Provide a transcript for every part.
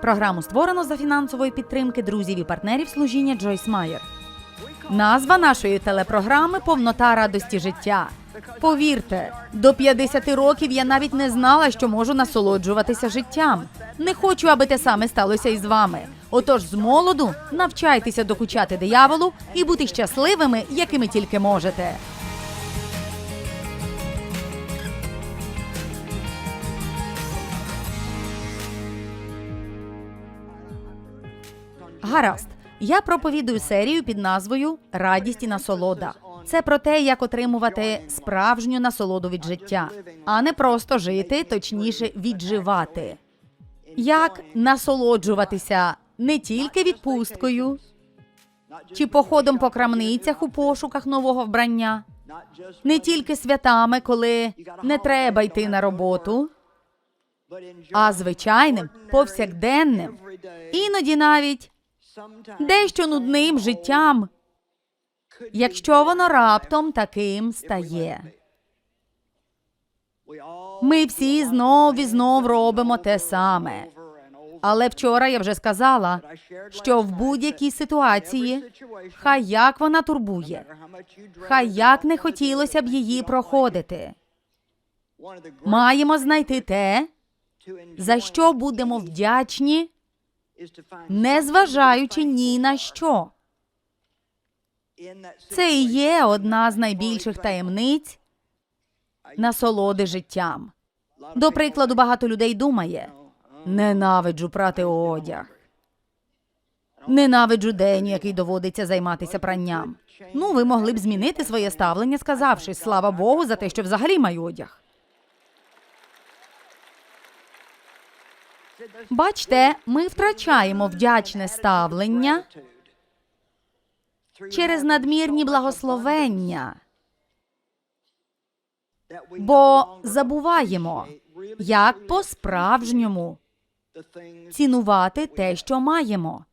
Програму створено за фінансової підтримки друзів і партнерів служіння Джойс Майер. Назва нашої телепрограми Повнота радості життя. Повірте, до 50 років я навіть не знала, що можу насолоджуватися життям. Не хочу, аби те саме сталося і з вами. Отож, з молоду навчайтеся докучати дияволу і бути щасливими, якими тільки можете. Гаразд. Я проповідую серію під назвою Радість і насолода. Це про те, як отримувати справжню насолоду від життя, а не просто жити, точніше, відживати. Як насолоджуватися не тільки відпусткою чи походом по крамницях у пошуках нового вбрання, не тільки святами, коли не треба йти на роботу, а звичайним, повсякденним, іноді навіть дещо нудним життям, якщо воно раптом таким стає. Ми всі знов і знов робимо те саме. Але вчора я вже сказала, що в будь-якій ситуації, хай як вона турбує, хай як не хотілося б її проходити, маємо знайти те, за що будемо вдячні, не зважаючи ні на що. Це і є одна з найбільших таємниць насолоди життям. До прикладу, багато людей думає: ненавиджу прати одяг. Ненавиджу день, який доводиться займатися пранням. Ну, ви могли б змінити своє ставлення, сказавши слава Богу за те, що взагалі маю одяг. Бачте, ми втрачаємо вдячне ставлення через надмірні благословення, бо забуваємо, як по-справжньому цінувати те, що маємо.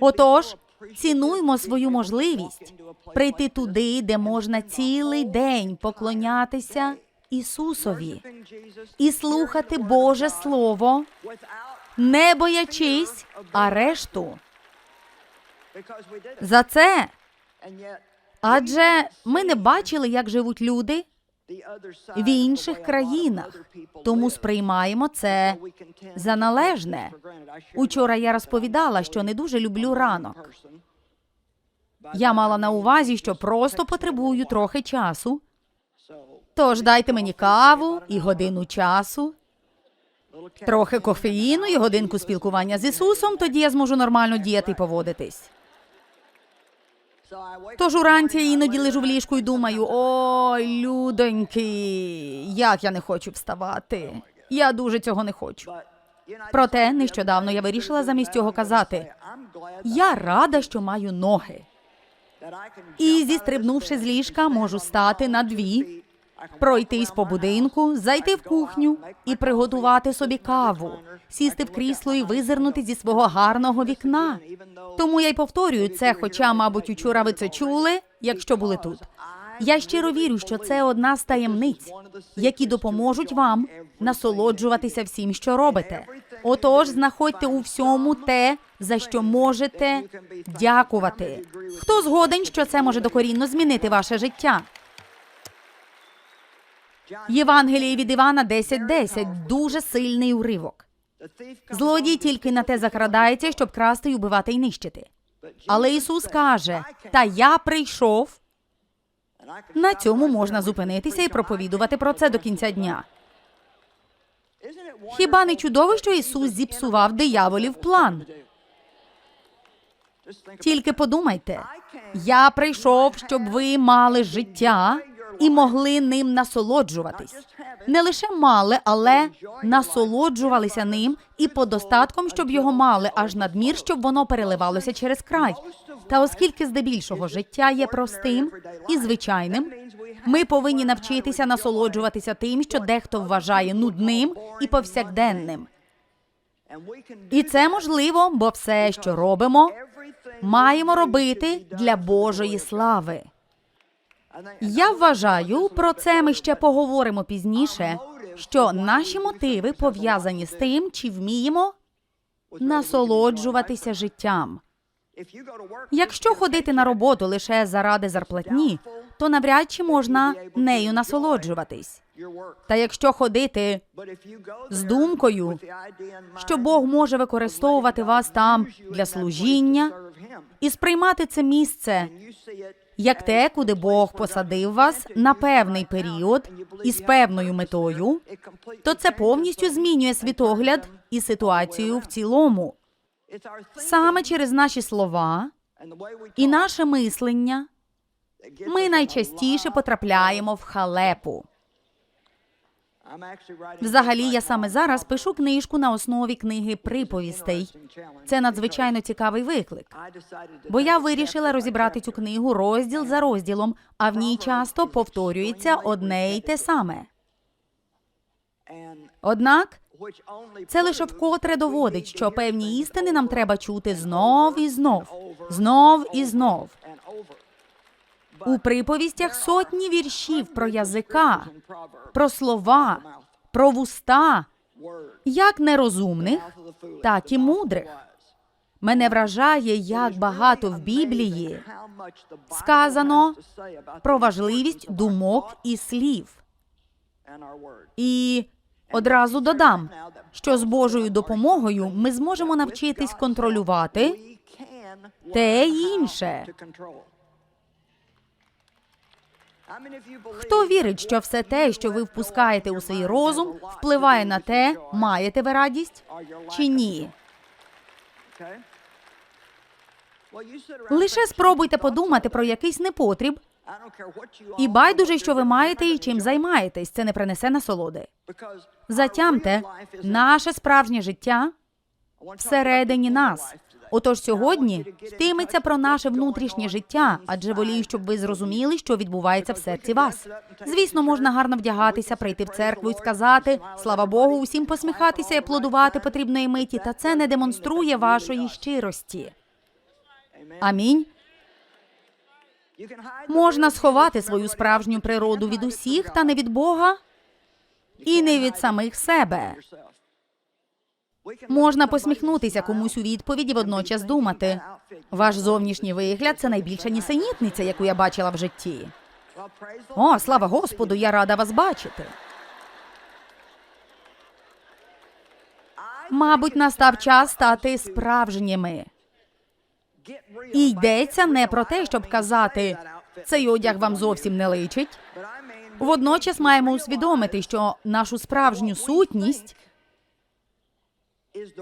Отож, цінуймо свою можливість прийти туди, де можна цілий день поклонятися Ісусові і слухати Боже Слово, не боячись арешту. За це адже ми не бачили, як живуть люди в інших країнах, тому сприймаємо це за належне. Учора я розповідала, що не дуже люблю ранок. Я мала на увазі, що просто потребую трохи часу. Тож дайте мені каву і годину часу, трохи кофеїну і годинку спілкування з Ісусом, тоді я зможу нормально діяти і поводитись. Тож уранці я іноді лежу в ліжку і думаю: ой, людоньки, як я не хочу вставати. Я дуже цього не хочу. Проте нещодавно я вирішила замість цього казати: я рада, що маю ноги. І зістрибнувши з ліжка, можу стати на дві, пройтись по будинку, зайти в кухню і приготувати собі каву, сісти в крісло і визирнути зі свого гарного вікна. Тому я й повторюю це, хоча, мабуть, учора ви це чули, якщо були тут. Я щиро вірю, що це одна з таємниць, які допоможуть вам насолоджуватися всім, що робите. Отож, знаходьте у всьому те, за що можете дякувати. Хто згоден, що це може докорінно змінити ваше життя? Євангеліє від Івана 10.10 – дуже сильний уривок. Злодій тільки на те закрадається, щоб красти й убивати й нищити. Але Ісус каже: Та я прийшов. На цьому можна зупинитися і проповідувати про це до кінця дня. Хіба не чудово, що Ісус зіпсував дияволів план? Тільки подумайте, я прийшов, щоб ви мали життя і могли ним насолоджуватись. Не лише мали, але насолоджувалися ним і подостатком, щоб його мали, аж надмір, щоб воно переливалося через край. Та оскільки здебільшого життя є простим і звичайним, ми повинні навчитися насолоджуватися тим, що дехто вважає нудним і повсякденним. І це можливо, бо все, що робимо, маємо робити для Божої слави. Я вважаю, про це ми ще поговоримо пізніше, що наші мотиви пов'язані з тим, чи вміємо насолоджуватися життям. Якщо ходити на роботу лише заради зарплатні, то навряд чи можна нею насолоджуватись. Та якщо ходити з думкою, що Бог може використовувати вас там для служіння і сприймати це місце як те, куди Бог посадив вас на певний період і з певною метою, то це повністю змінює світогляд і ситуацію в цілому. Саме через наші слова і наше мислення ми найчастіше потрапляємо в халепу. Взагалі, я саме зараз пишу книжку на основі книги приповістей. Це надзвичайно цікавий виклик. Бо я вирішила розібрати цю книгу розділ за розділом, а в ній часто повторюється одне й те саме. Однак це лише вкотре доводить, що певні істини нам треба чути знов і знов, знов і знов. У приповістях сотні віршів про язика, про слова, про вуста, як нерозумних, так і мудрих. Мене вражає, як багато в Біблії сказано про важливість думок і слів. І одразу додам, що з Божою допомогою ми зможемо навчитись контролювати те й інше. Хто вірить, що все те, що ви впускаєте у свій розум, впливає на те, маєте ви радість чи ні? Лише спробуйте подумати про якийсь непотріб, і байдуже, що ви маєте і чим займаєтесь, це не принесе насолоди. Затямте, наше справжнє життя всередині нас. Отож сьогодні йтиметься про наше внутрішнє життя, адже волію, щоб ви зрозуміли, що відбувається в серці вас. Звісно, можна гарно вдягатися, прийти в церкву і сказати слава Богу, усім посміхатися і аплодувати потрібної миті, та це не демонструє вашої щирості. Амінь. Можна сховати свою справжню природу від усіх, та не від Бога і не від самих себе. Можна посміхнутися комусь у відповідь і водночас думати. Ваш зовнішній вигляд це найбільша нісенітниця, яку я бачила в житті. О, слава Господу, я рада вас бачити. Мабуть, настав час стати справжніми. І йдеться не про те, щоб казати, цей одяг вам зовсім не личить. Водночас маємо усвідомити, що нашу справжню сутність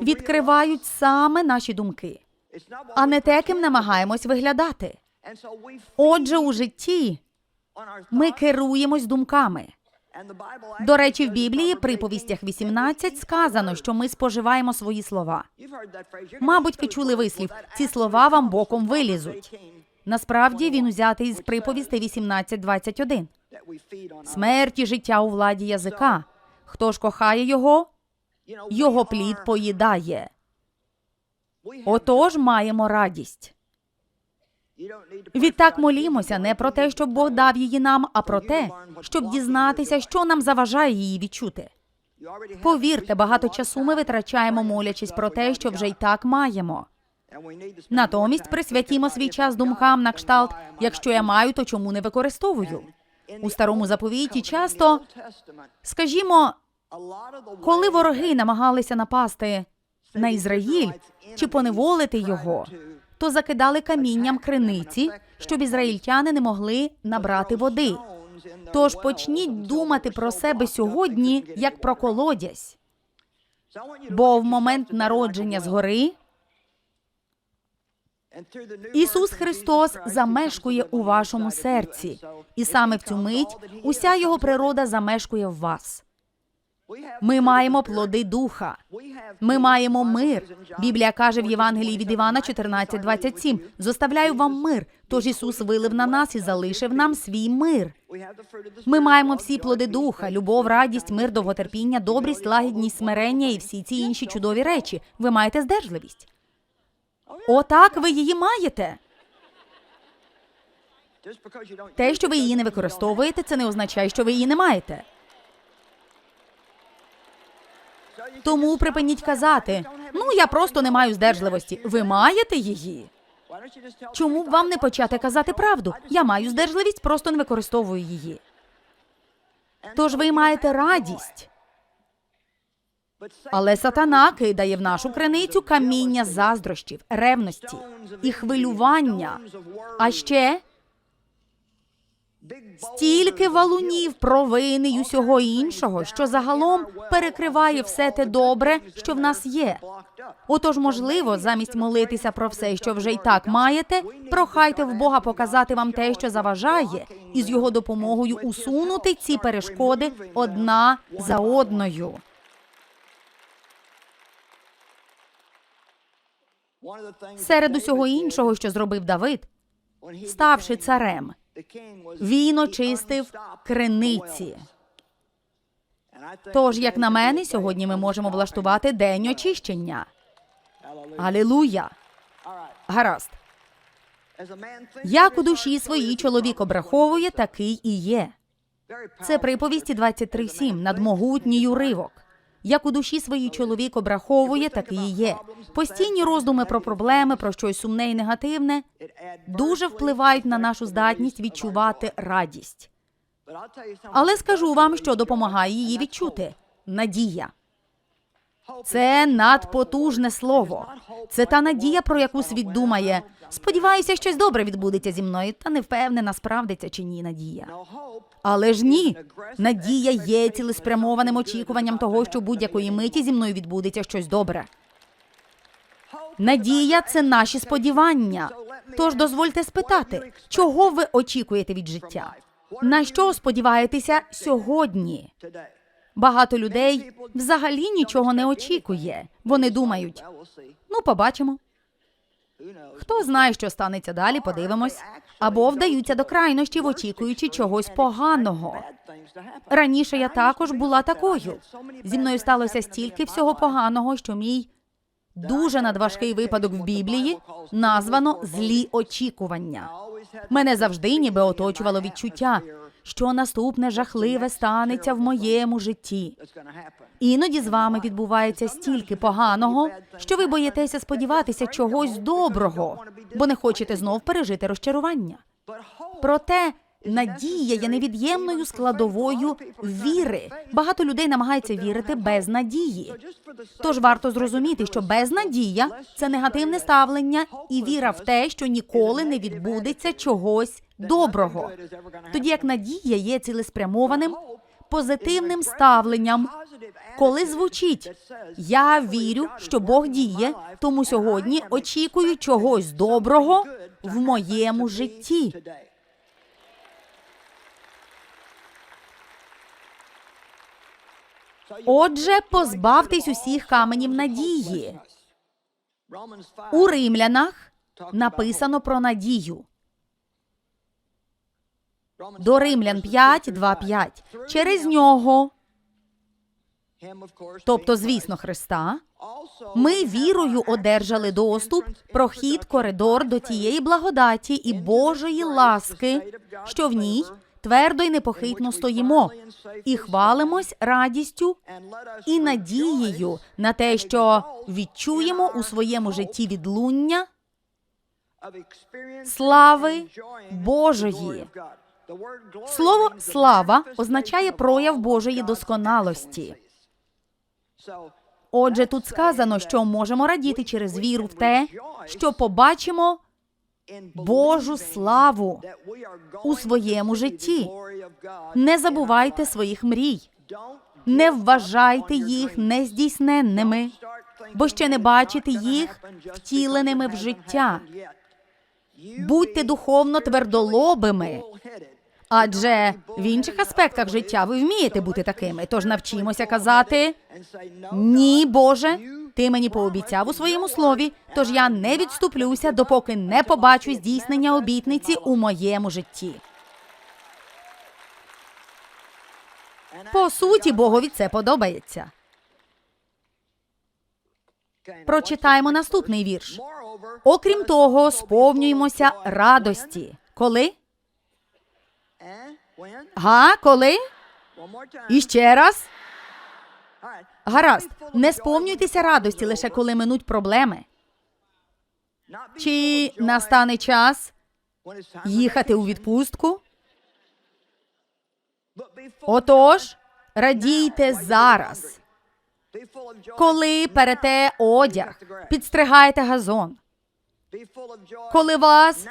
відкривають саме наші думки, а не те, ким намагаємось виглядати. Отже, у житті ми керуємось думками. До речі, в Біблії при повістях 18 сказано, що ми споживаємо свої слова. Мабуть, ви чули вислів, ці слова вам боком вилізуть. Насправді він узятий з приповістей 18.21. Смерть і життя у владі язика. Хто ж кохає його, його плід поїдає. Отож маємо радість. Відтак молімося не про те, щоб Бог дав її нам, а про те, щоб дізнатися, що нам заважає її відчути. Повірте, багато часу ми витрачаємо, молячись про те, що вже й так маємо. Натомість присвятімо свій час думкам на кшталт, якщо я маю, то чому не використовую? У старому заповіті часто, скажімо, коли вороги намагалися напасти на Ізраїль чи поневолити його, то закидали камінням криниці, щоб ізраїльтяни не могли набрати води. Тож почніть думати про себе сьогодні як про колодязь. Бо в момент народження згори Ісус Христос замешкує у вашому серці, і саме в цю мить уся його природа замешкує в вас. Ми маємо плоди духа. Ми маємо мир. Біблія каже в Євангелії від Івана 14.27 «Зоставляю вам мир. Тож Ісус вилив на нас і залишив нам свій мир. Ми маємо всі плоди духа: любов, радість, мир, довготерпіння, добрість, лагідність, смирення і всі ці інші чудові речі. Ви маєте здержливість. Отак ви її маєте. Те, що ви її не використовуєте, це не означає, що ви її не маєте. Тому припиніть казати, Ну, я просто не маю здержливості. Ви маєте її? Чому б вам не почати казати правду? Я маю здержливість, просто не використовую її. Тож ви маєте радість. Але сатана кидає в нашу криницю каміння заздрощів, ревності і хвилювання. А ще стільки валунів, провини й усього іншого, що загалом перекриває все те добре, що в нас є. Отож, можливо, замість молитися про все, що вже й так маєте, прохайте в Бога показати вам те, що заважає, і з його допомогою усунути ці перешкоди одна за одною. Серед усього іншого, що зробив Давид, ставши царем, він очистив криниці. Тож, як на мене, сьогодні ми можемо влаштувати день очищення. Алілуя! Гаразд. Як у душі своїй чоловік обраховує, такий і є. Це приповісті 23.7, надмогутній уривок. Як у душі своїй чоловік обраховує, так і є. Постійні роздуми про проблеми, про щось сумне і негативне дуже впливають на нашу здатність відчувати радість. Але скажу вам, що допомагає її відчути надія. Це надпотужне слово. Це та надія, про яку світ думає. Сподіваюся, щось добре відбудеться зі мною, та не впевнена, справдиться чи ні надія. Але ж ні, надія є цілеспрямованим очікуванням того, що будь-якої миті зі мною відбудеться щось добре. Надія це наші сподівання. Тож дозвольте спитати, чого ви очікуєте від життя? На що сподіваєтеся сьогодні? Багато людей взагалі нічого не очікує. Вони думають, ну побачимо. Хто знає, що станеться далі, подивимось. Або вдаються до крайнощів, очікуючи чогось поганого. Раніше я також була такою. Зі мною сталося стільки всього поганого, що мій дуже надважкий випадок в Біблії названо злі очікування. Мене завжди ніби оточувало відчуття, що наступне жахливе станеться в моєму житті. Іноді з вами відбувається стільки поганого, що ви боїтеся сподіватися чогось доброго, бо не хочете знов пережити розчарування. Проте надія є невід'ємною складовою віри. Багато людей намагаються вірити без надії. Тож варто зрозуміти, що безнадія це негативне ставлення і віра в те, що ніколи не відбудеться чогось доброго. Тоді як надія є цілеспрямованим позитивним ставленням. Коли звучить я вірю, що Бог діє, тому сьогодні очікую чогось доброго в моєму житті. Отже, позбавтесь усіх каменів надії. У римлянах написано про надію. До Римлян 5, 2, 5. Через нього, тобто, звісно, Христа, ми вірою одержали доступ, прохід, коридор до тієї благодаті і Божої ласки, що в ній твердо й непохитно стоїмо, і хвалимось радістю і надією на те, що відчуємо у своєму житті відлуння слави Божої. Слово слава означає прояв Божої досконалості. Отже, тут сказано, що можемо радіти через віру в те, що побачимо Божу славу у своєму житті. Не забувайте своїх мрій, не вважайте їх нездійсненними, бо ще не бачите їх втіленими в життя. Будьте духовно твердолобими. Адже в інших аспектах життя ви вмієте бути такими. Тож навчімося казати ні, Боже, ти мені пообіцяв у своєму слові, тож я не відступлюся, допоки не побачу здійснення обітниці у моєму житті. По суті, Богові це подобається. Прочитаємо наступний вірш. Окрім того, сповнюємося радості. Коли? Га, коли? І ще раз. Гаразд, не сповнюйтеся радості лише коли минуть проблеми. Чи настане час їхати у відпустку? Отож, радійте зараз, коли перете одяг, підстригаєте газон, коли вас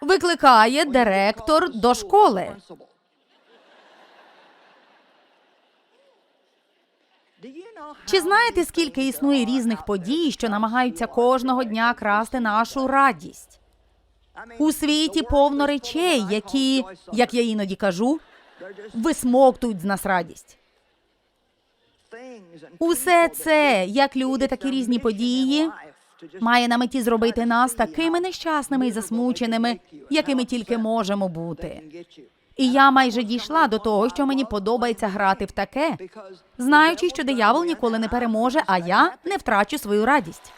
викликає директор до школи. Чи знаєте, скільки існує різних подій, що намагаються кожного дня красти нашу радість? У світі повно речей, які, як я іноді кажу, висмоктують з нас радість. Усе це, як люди, так і різні події, має на меті зробити нас такими нещасними і засмученими, якими тільки можемо бути. І я майже дійшла до того, що мені подобається грати в таке, знаючи, що диявол ніколи не переможе, а я не втрачу свою радість.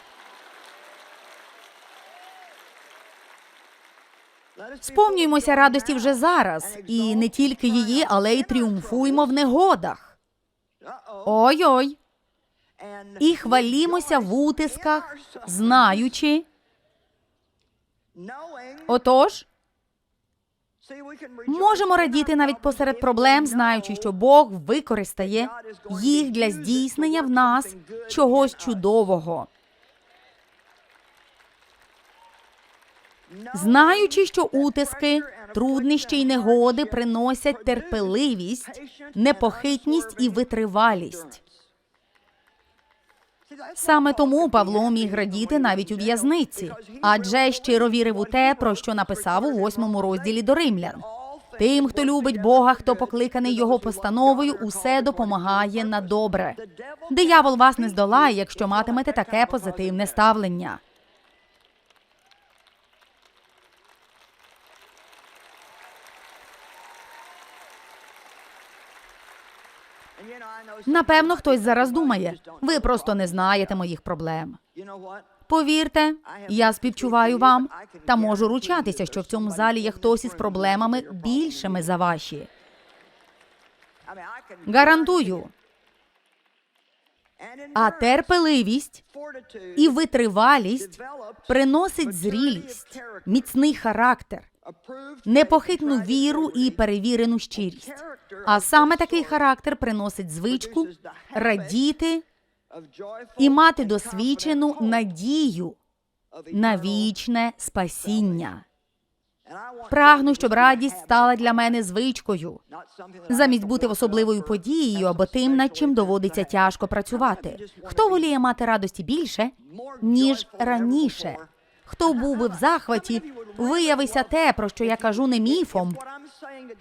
Сповнюємося радості вже зараз, і не тільки її, але й тріумфуємо в негодах. Ой-ой. І хвалімося в утисках, знаючи. Отож, можемо радіти навіть посеред проблем, знаючи, що Бог використає їх для здійснення в нас чогось чудового. Знаючи, що утиски, труднощі й негоди приносять терпеливість, непохитність і витривалість. Саме тому Павло міг радіти навіть у в'язниці, адже щиро вірив у те, про що написав у восьмому розділі до римлян. Тим, хто любить Бога, хто покликаний його постановою, усе допомагає на добре. Диявол вас не здолає, якщо матимете таке позитивне ставлення. Напевно, хтось зараз думає, ви просто не знаєте моїх проблем. Повірте, я співчуваю вам та можу ручатися, що в цьому залі є хтось із проблемами більшими за ваші. Гарантую. А терпеливість і витривалість приносить зрілість, міцний характер, непохитну віру і перевірену щирість. А саме такий характер приносить звичку радіти і мати досвідчену надію на вічне спасіння. Прагну, щоб радість стала для мене звичкою, замість бути особливою подією або тим, над чим доводиться тяжко працювати. Хто воліє мати радості більше, ніж раніше? Хто був би в захваті, виявися те, про що я кажу не міфом,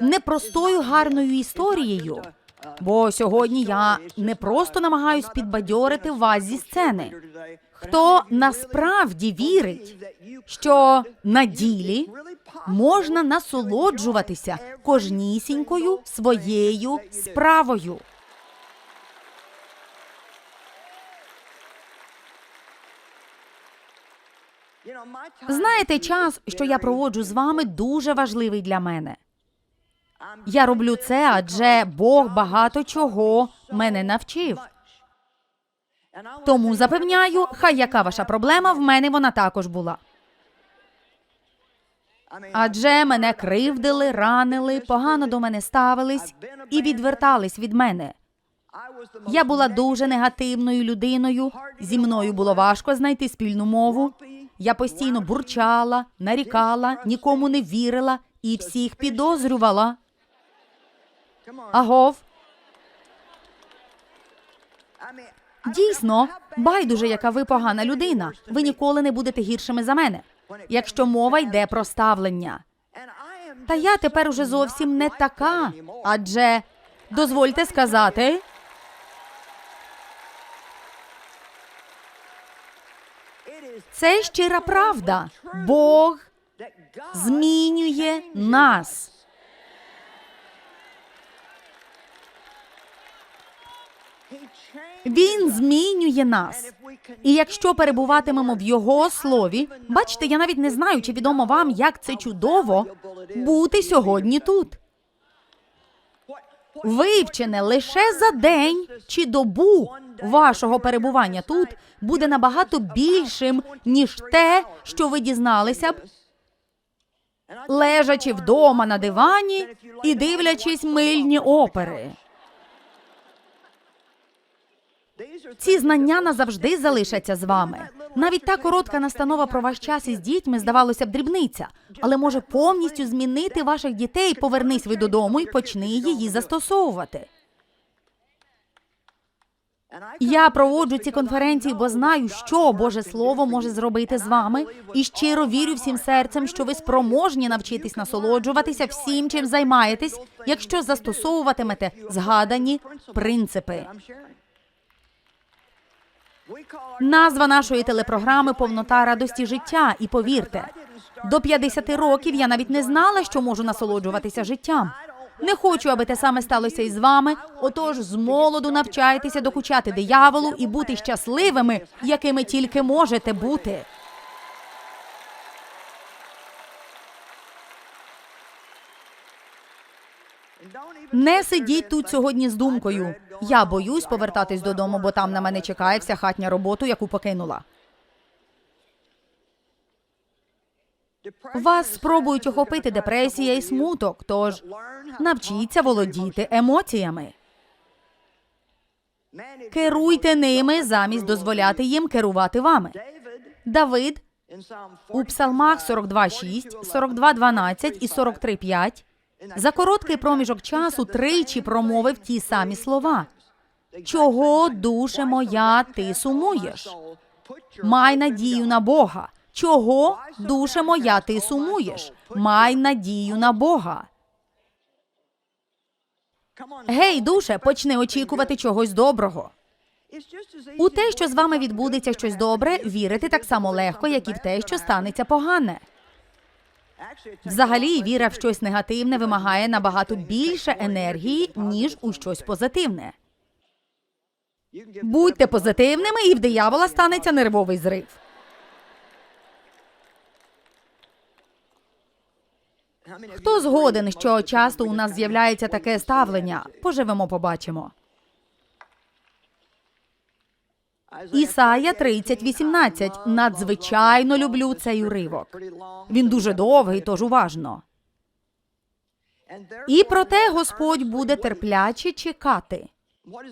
не простою гарною історією. Бо сьогодні я не просто намагаюсь підбадьорити вас зі сцени. Хто насправді вірить, що на ділі можна насолоджуватися кожнісінькою своєю справою. Знаєте, час, що я проводжу з вами, дуже важливий для мене. Я роблю це, адже Бог багато чого мене навчив. Тому запевняю, хай яка ваша проблема, в мене вона також була. Адже мене кривдили, ранили, погано до мене ставились і відвертались від мене. Я була дуже негативною людиною. Зі мною було важко знайти спільну мову. Я постійно бурчала, нарікала, нікому не вірила і всіх підозрювала. Агов, дійсно, байдуже, яка ви погана людина. Ви ніколи не будете гіршими за мене, якщо мова йде про ставлення. Та я тепер уже зовсім не така. Адже дозвольте сказати. Це щира правда. Бог змінює нас. Він змінює нас. І якщо перебуватимемо в його слові, бачите, я навіть не знаю, чи відомо вам, як це чудово бути сьогодні тут. Вивчене лише за день чи добу вашого перебування тут, буде набагато більшим, ніж те, що ви дізналися б, лежачи вдома на дивані і дивлячись мильні опери. Ці знання назавжди залишаться з вами. Навіть та коротка настанова про ваш час із дітьми здавалося б дрібниця, але може повністю змінити ваших дітей. Повернись ви додому і почни її застосовувати. Я проводжу ці конференції, бо знаю, що Боже Слово може зробити з вами, і щиро вірю всім серцем, що ви спроможні навчитись насолоджуватися всім, чим займаєтесь, якщо застосовуватимете згадані принципи. Назва нашої телепрограми Повнота радості життя. І повірте, до 50 років я навіть не знала, що можу насолоджуватися життям. Не хочу, аби те саме сталося і з вами. Отож, з молоду навчайтеся докучати дияволу і бути щасливими, якими тільки можете бути. Не сидіть тут сьогодні з думкою. Я боюсь повертатись додому, бо там на мене чекає вся хатня роботу, яку покинула. Вас спробують охопити депресія і смуток, тож навчіться володіти емоціями. Керуйте ними замість дозволяти їм керувати вами. Давид у псалмах 42.6, 42.12 і 43.5 за короткий проміжок часу тричі промовив ті самі слова. Чого, душе моя, ти сумуєш? Май надію на Бога. Чого, душе моя, ти сумуєш? Май надію на Бога. Гей, душе, почни очікувати чогось доброго. У те, що з вами відбудеться щось добре, вірити так само легко, як і в те, що станеться погане. Взагалі, віра в щось негативне вимагає набагато більше енергії, ніж у щось позитивне. Будьте позитивними, і в диявола станеться нервовий зрив. Хто згоден, що часто у нас з'являється таке ставлення? Поживемо, побачимо. Ісая 30.18. Надзвичайно люблю цей уривок. Він дуже довгий, тож уважно. І проте Господь буде терпляче чекати.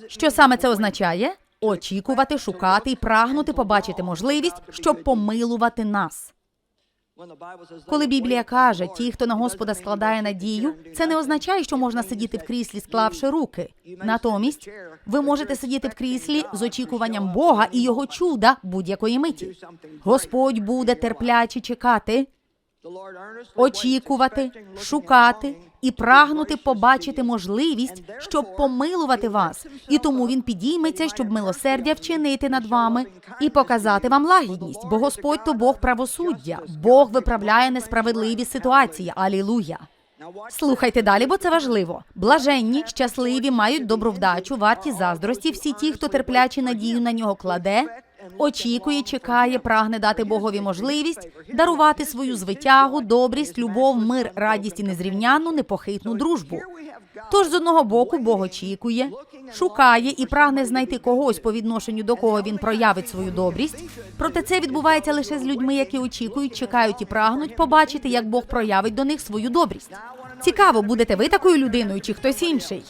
Що саме це означає? Очікувати, шукати і прагнути побачити можливість, щоб помилувати нас. Коли Біблія каже, ті, хто на Господа складає надію, це не означає, що можна сидіти в кріслі, склавши руки. Натомість ви можете сидіти в кріслі з очікуванням Бога і його чуда будь-якої миті. Господь буде терпляче чекати, очікувати, шукати і прагнути побачити можливість, щоб помилувати вас. І тому він підійметься, щоб милосердя вчинити над вами і показати вам лагідність. Бо Господь то Бог правосуддя, Бог виправляє несправедливі ситуації. Алілуя. Слухайте далі, бо це важливо. Блаженні, щасливі, мають добру вдачу, варті заздрості. Всі ті, хто терпляче надію на нього кладе, очікує, чекає, прагне дати Богові можливість дарувати свою звитягу, добрість, любов, мир, радість і незрівнянну, непохитну дружбу. Тож з одного боку Бог очікує, шукає і прагне знайти когось по відношенню до кого він проявить свою добрість. Проте це відбувається лише з людьми, які очікують, чекають і прагнуть побачити, як Бог проявить до них свою добрість. Цікаво, будете ви такою людиною чи хтось інший.